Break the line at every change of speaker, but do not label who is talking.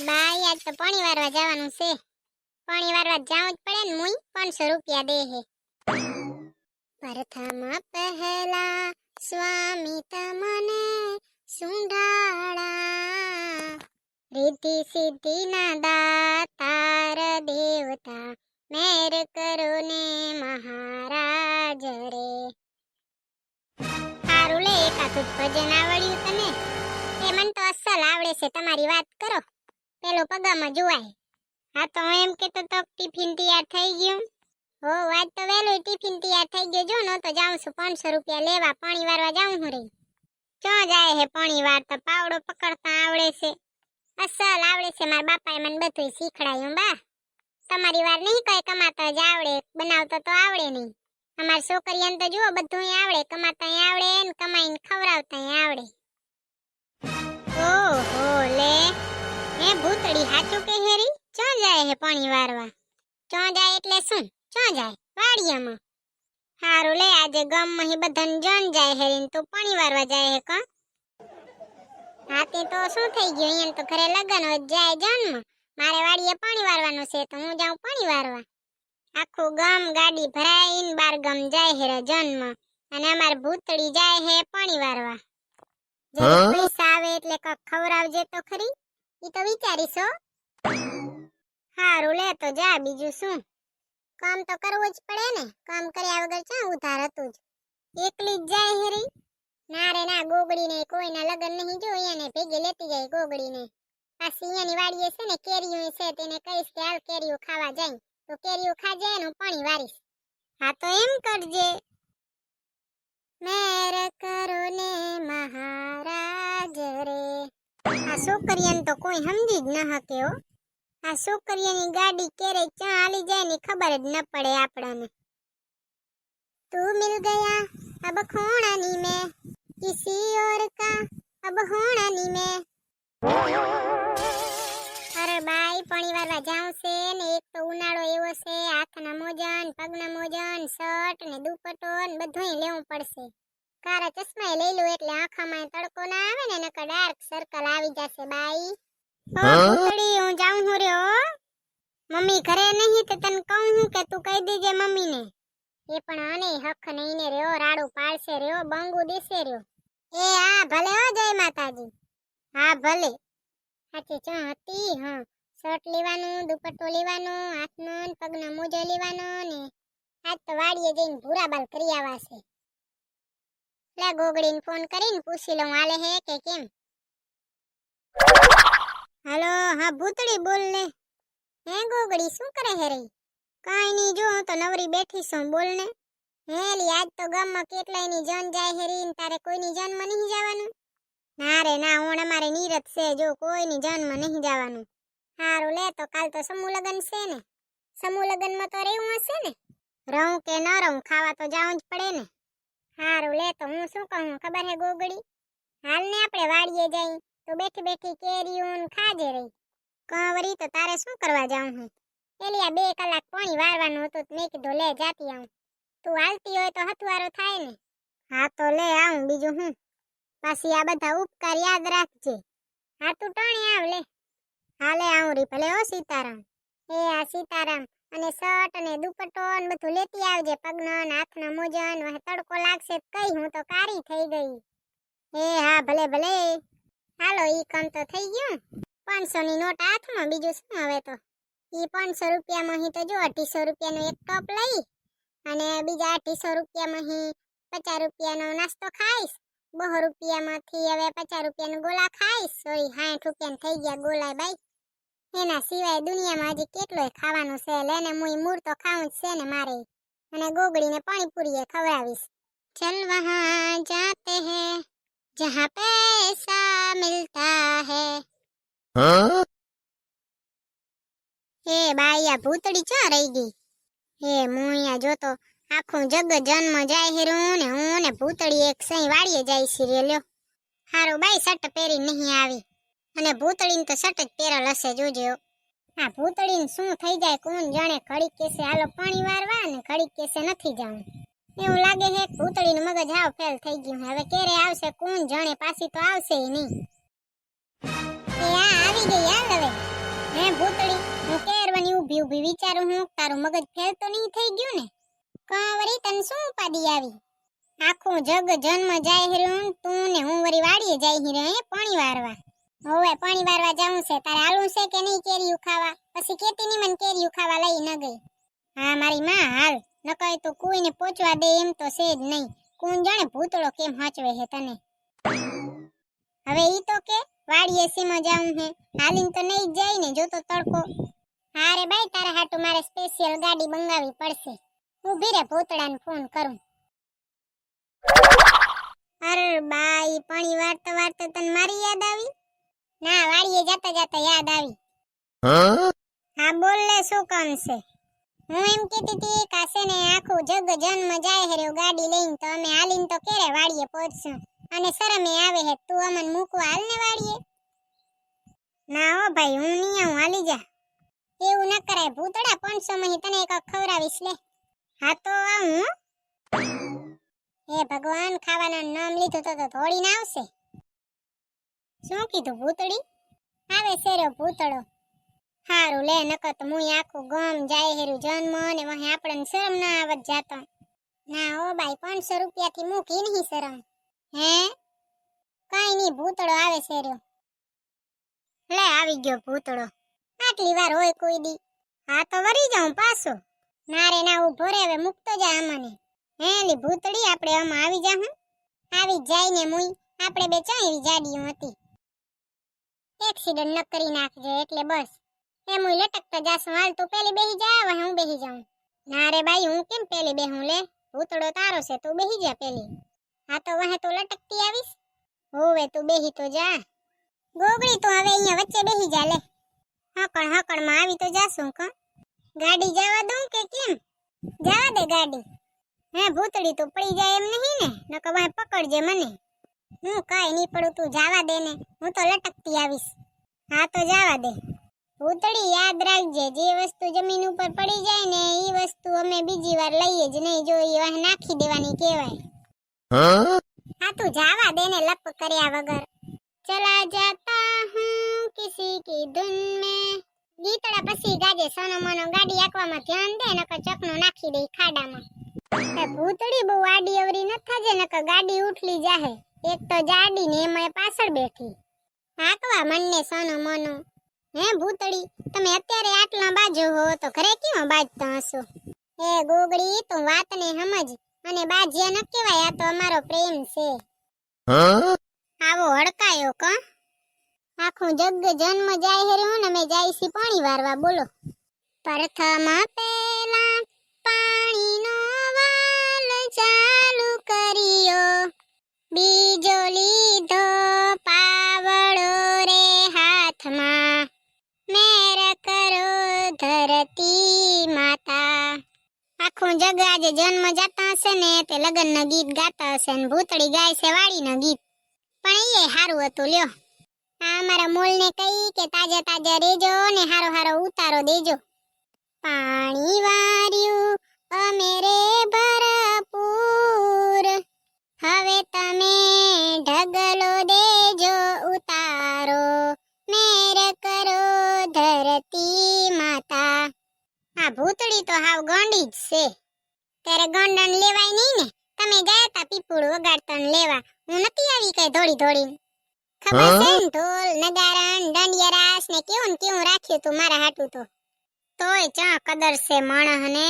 બાઈ આજ તો પાણી વારવા જવાનું છે. પાણી વારવા જાવું જ પડે ને મુઈ, પાંચસો રૂપિયા દે હે. પ્રથમ પહેલા સ્વામી તમને સુંઢાળા. રીતિ સિદ્ધિ ના દાતાર દેવતા, મેર કરો ને મહારાજ રે. સારું લે, એકાદું ભજન આવડ્યું તને? એ મને તો અસલ આવડે છે, તમારી વાત કરો. પેલો પગામાં જોવાય. હા, તો હું એમ કેતો તો ટિફિન તૈયાર થઈ ગયું. હો આજ તો વહેલું ટિફિન તૈયાર થઈ ગયો. જો, નો તો જાઉં છું પાંચસો રૂપિયા લેવા, પાણી વારવા જાઉં હું રે ક્યાં જાય હે પાણી વારતા પાવડો પકડતા આવડે છે. અસલ આવડે છે મારા બાપાએ મને બધું શીખડાયું, બા. તમારી વાર નહીં કઈ કમાતા જ આવડે, બનાવતા તો આવડે નહીં. અમારી છોકરીઓને તો જુઓ બધું આવડે કમાતા આવડે ને કમાઈને ખવડાવતા આવડે. ઓહો, લે. ભૂતડી હાચું કે હેરી? ચો જાય હે પાણી વારવા? ચો જાય એટલે શું? ચો જાય? વાડિયામાં. હારું લે આજે ગામમાં હી બધાને જન જાય હેરીન તું પાણી વારવા જાય હે કા? હાથી તો શું થઈ ગયું? અહીંયા તો ઘરે લગન હોય જાય જન્મ. મારે વાડીએ પાણી વારવાનું છે તો હું જાઉં પાણી વારવા. આખું ગામ ગાડી ભરાઈને બાર ગામ જાય હે જન્મ. અને અમાર ભૂતડી જાય હે પાણી વારવા. જ્યારે પૈસા આવે એટલે કક ખવડાવજે તો ખરી. ઈ તો વિચારીશો હારું, લે તો જા, બીજું શું? કામ તો કરવું જ પડે ને. કામ કર્યા વગર ક્યાં ઉધાર હતું જ? એકલી જ જાય હેરી ના રે, ના, ગોગડીને કોઈના લગન નહીં જો એને ભેગી લેતી જાય ગોગડીને. પાછી અહીંયાની વાડીએ છે ને, કેરીઓ છે તેને કહીશ કે, હાલ કેરીઓ ખાવા જાય. તો કેરીઓ ખાજે ને હું પાણી વારીશ. હા, તો એમ કરજે. મેર કરો ને મહારાજ રે. આ છોકરીઓને તો કોઈ સમજી જ ન શકે હો. આ છોકરીઓની ગાડી ક્યારે ક્યાં હાલી જાય ને ખબર જ ન પડે આપણને. તું મિલ ગયા? અબ ખોણાની મે? કિસી ઓર કા? અબ હોણાની મેં? અરે બાઈ, પણ વારવા જાઉં છે ને એક તો ઉનાળો એવો છે, હાથના મોજન, પગના મોજન, શર્ટ ને દુપટ્ટો ને બધુંય લેવું પડશે. કારા ચશ્મા લઈ લો એટલે આંખામાં તડકો ના આવે ને નકર ડાર્ક સર્કલ આવી જશે બાઈ. ઓ હું? જાઉં હું રહ્યો મમ્મી ઘરે નહીં તો તને કહું હું કે તું કહી દેજે મમ્મીને. એ પણ આને હક નહીં ને રહ્યો રાડું પાડશે રહ્યો બંગુ દેશે રહ્યો. એ હા ભલે હો જય માતાજી. હા ભલે. સાચી ચા હતી હા. શર્ટ લેવાનું દુપટ્ટો લેવાનો હાથનો ને પગનો મોજો લેવાનો ને. આજ તો વાડીએ જઈને ભૂરા બાલ કરી આવા છે લે ગોગડીને ફોન કરીને પૂછી લઉં, હાલે હે કે કેમ? હાલો, હા ભૂતડી બોલ ને. હે ગોગડી, શું કરે હે રે? કાંઈ નહીં, જો તો નવરી બેઠી છું, બોલ ને. હે લી, આજ તો ગામમાં કેટલાયની જન જાય હેરી ને તારે કોઈની જન્મ નહીં જવાનું? ના રે, ના હું અમારે નીરત છે, જો કોઈની જન્મ નહીં જવાનું. સારું લે તો કાલ તો સમૂહ લગ્ન છે ને. સમૂહ લગ્નમાં તો રહેવું હશે ને? રહું કે ન રહું, ખાવા તો જાવું જ પડે ને. હારું, લે તો હું શું કહું? ખબર હે ગોગડી? હાલ ને આપણે વાડીએ જઈ, તો બેઠી બેઠી કેરીઓન ખાજે રહી. કંવરી તો તારે શું કરવા જાઉં હું? એલિયા બે કલાક પાણી વાળવાનું હતું મેં કીધું, લે જાતી આવું. તું હાલતી હોય તો હથવારો થાય ને. હા તો લે આવું બીજું હું. પાછી આ બધા ઉપકાર યાદ રાખજે. હા તું ટાણી આવ, લે. હાલે આવું રી, ભલે હો સીતારામ. એ આ સીતારામ અને શર્ટ અને દુપટ્ટો ને બધું લેતી આવજે, પગનો હાથના મોજન તડકો લાગશે કઈ, હું તો કારી થઈ ગઈ. એ હા, ભલે ભલે. હાલો, ઈ કામ તો થઈ ગયું. પાંચસો ની નોટ હાથમાં, બીજું શું હવે તો? ઈ પાંચસો રૂપિયામાં હી તો જો, અઢીસો રૂપિયાનો એક ટોપ લઈ અને બીજા અઢીસો રૂપિયામાં હી પચાસ રૂપિયાનો નાસ્તો ખાઈશ. બહો રૂપિયામાંથી હવે પચાસ રૂપિયાનો ગોલા ખાઈશ. સોરી સાઠ રૂપિયાનું થઈ ગયા ગોલા બાઈ એના સિવાય દુનિયામાં હજી કેટલોય ખાવાનું છે લેને મુઈ મૂળ તો ખાવું જ છે ને મારે. અને ગોગડીને પાણીપુરીએ ખવડાવીશ. ચલ વહાં જાતે હે જહાં પૈસા મિલતા હે. હે? આ ભૂતડી ચા રહી ગઈ? હે મુયા જોતો આખું જગ જન્મ જાય હેરું ને હું ને ભૂતળી એક સહી વાળીએ જાય છે રે લ્યો. હારો બાઈ શર્ટ પહેરી નહીં આવી. અને ભૂતળીને તો સટ જ પહેરેલ હશે જોજો. આ ભૂતળીને શું થઈ જાય કોણ જાણે? ઘડીક કેસે હાલો પાણી વારવા ને ઘડીક કેસે નથી જાવું એવું લાગે છે ભૂતળીનું મગજ હાવ ફેલ થઈ ગયું હવે ક્યારે આવશે, કોણ જાણે? પાછી તો આવશે નહીં. એ આ આવી ગઈ, હાલ હવે. વિચારું હું, તારું મગજ ફેલ તો નહીં થઈ ગયું ને? કા તને શું ઉપાડી આવી? આખું જગ જન્મ જાય હેરું તું ને હું વળી વાડીએ જાય હિરે હે પાણી વારવા. હવે પાણી વારવા જાઉં છે. તારે આલું છે કે નહીં કેરીયું ખાવા? પછી કેતી ની મને કેરીયું ખાવા લઈ ન ગઈ. હા, મારી માં, હાલ. નકર તો કોઈને પોચવા દે એમ તો છે જ નહીં. કોણ જાણે ભૂતળો કેમ હાચવે હે તને? હવે ઈ તો કે વાડીએ સીમાં જાઉં હે. હાલીન તો નહીં જાય ને, જો તો તડકો. હારે ભાઈ તારા હાટુ મારે સ્પેશિયલ ગાડી મંગાવી પડશે. હું ભીરે ભૂતળાને ફોન કરું. અરે બાઈ, પાણી વાર્તા વાર્તા તને મારી યાદ આવી? ના વાડીએ જતા જતા યાદ આવી. હા? બોલ લે શું કામ છે? હું એમ કહેતી હતી કાસે ને આખું જગ જન્મ જાય હેર્યો ગાડી લઈને તો અમે હાલીને તો કેરે વાડીએ પહોંચશું? અને શરમે આવે હે તું અમને મૂકવા હાલ ને વાડીએ? ના હો ભાઈ હું નહીં આવું હાલી જા. એવું ન કરાય ભૂતડા પાંચસો મહી તને એક ખવડાવીશ લે. હા તો આવું હો. હે ભગવાન ખાવાના નામ લીધું તો તો થોડી ના આવશે. શું કીધું ભૂતળી? આવે શેરો ભૂતળો. હારું લે, નકર તો મુય આખું ગમ જાય હેરું જન્મ અને વહે આપણને શરમ ના આવત જાતો. ના ઓ બાઈ, પાંચસો રૂપિયા થી મૂકી નહીં શરમ. હે? કઈ નહીં, ભૂતળો આવે શેરો લે, આવી ગયો ભૂતળો. આટલી વાર હોય કોઈ દી. હા તો વરી જાઉં પાછો. ના રે ના ઊભો રે, હવે મૂકતો જા આમાંને. હે, લી ભૂતળી, આપણે આમાં આવી જા હું આવી જાય ને મુઈ આપણે બે ચાં એવી જાડીઓ હતી. એક્સિડન્ટ ન કરી નાખજે એટલે બસ. એમ હું લટકતા જાશું હાલ તું પેલી બેહી જા, હવે હું બેહી જાઉં. ના રે ભાઈ હું કેમ પેલી બેહું લે? ભૂતડો તારો છે, તું બેહી જા પેલી. હા તો વહે તું લટકતી આવીશ? હોવે તું બેહી તો જા. ગોગળી તો હવે અહીંયા વચ્ચે બેહી જા લે. હકણ હકણમાં આવી તો જાશું ક. ગાડી જવા દઉં કે કેમ? જવા દે ગાડી. હે ભૂતડી તો પડી જાય એમ નહીં ને? નકર વાય પકડજે મને. હું કઈ નહીં પડું તું જવા દે ને. હું તો લટકતી આવીશ. હા તો જવા દે. ઉતળી યાદ રાખજે જે વસ્તુ જમીન ઉપર પડી જાય ને એ વસ્તુ અમે બીજી વાર લઈએ જ નહીં જો એ વાહ નાખી દેવાની કહેવાય. હા? તું જાવા દે ને લપ કર્યા વગર. ચલા જાતા હું કિસી કી ધૂન મે. ગીતડા પછી ગાજે સોનો મોનો ગાડી આંકવામાં ધ્યાન દે નકર ચકનો નાખી દે ખાડામાં. ભૂતડી બહુ આડી અવરી ન થાજે નકર ગાડી ઉઠલી જાહે. એક તો જાડી ને એમાં પાછળ બેઠી. હાંકવા મનને સોનો મોનો. હે ભૂતડી તમે અત્યારે આટલા બાજો હો તો ઘરે કેમ બાજતા હશો? એ ગોગડી તું વાતને સમજ. અને બાજ્યા ન કહેવાય, આ તો અમારો પ્રેમ છે. આવો હડકાયો ક. આખું જગ જન્મ જાય હેર્યો ને અમે જાય છી પાણી વારવા, બોલો. પ્રથમ પેલા પાણીનો વાલ ચાલુ કર્યો. બીજો લીધો પાવડો રે હાથમાં. મેર કરો ધરતી માતા. આખું જગ આજે જન્મ જાતા હશે ને તે લગ્નના ગીત ગાતા હશે ને ભૂતળી ગાય છે વાડીના ગીત. પણ એ હારું હતું, લ્યો. આ અમારા મોલને કહી કે તાજા તાજા રેજો ને હારો હારો ઉતારો દેજો. પાણી વાર્યું અમે રે પીપુડ વગાડતા લેવા. હું નથી આવી કઈ ધોળી ધોળી ખબર છે ને ઢોલ નગારણ દંડિયા ને કેવું ને કેવું રાખ્યું તું મારા હાટું તો. તોય ચા કદર છે માણસ ને